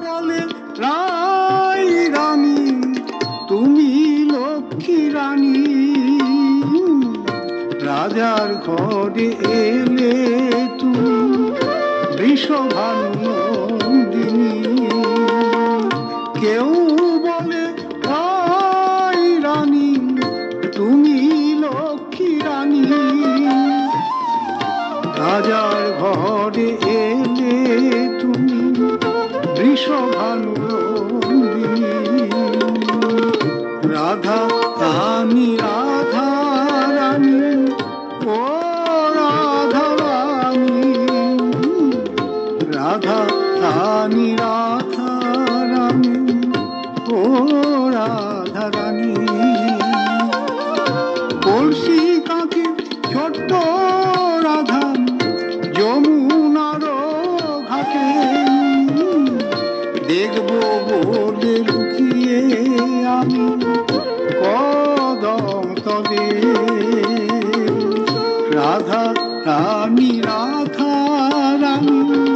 বলে রাই রাজার ঘরে এলে তুমি বৃষভানুদিনী কেউ বলে রাই রানী, তুমি লক্ষ্মী রানী। রাজার ঘরে এলে রাধা রানী রাধা রানী রাধা রানী। রাধা রানী রাধা রানী ছোট্ট দেখব বলে লুকিয়ে আমি কদম তবে রাধা রানী রাধা রানী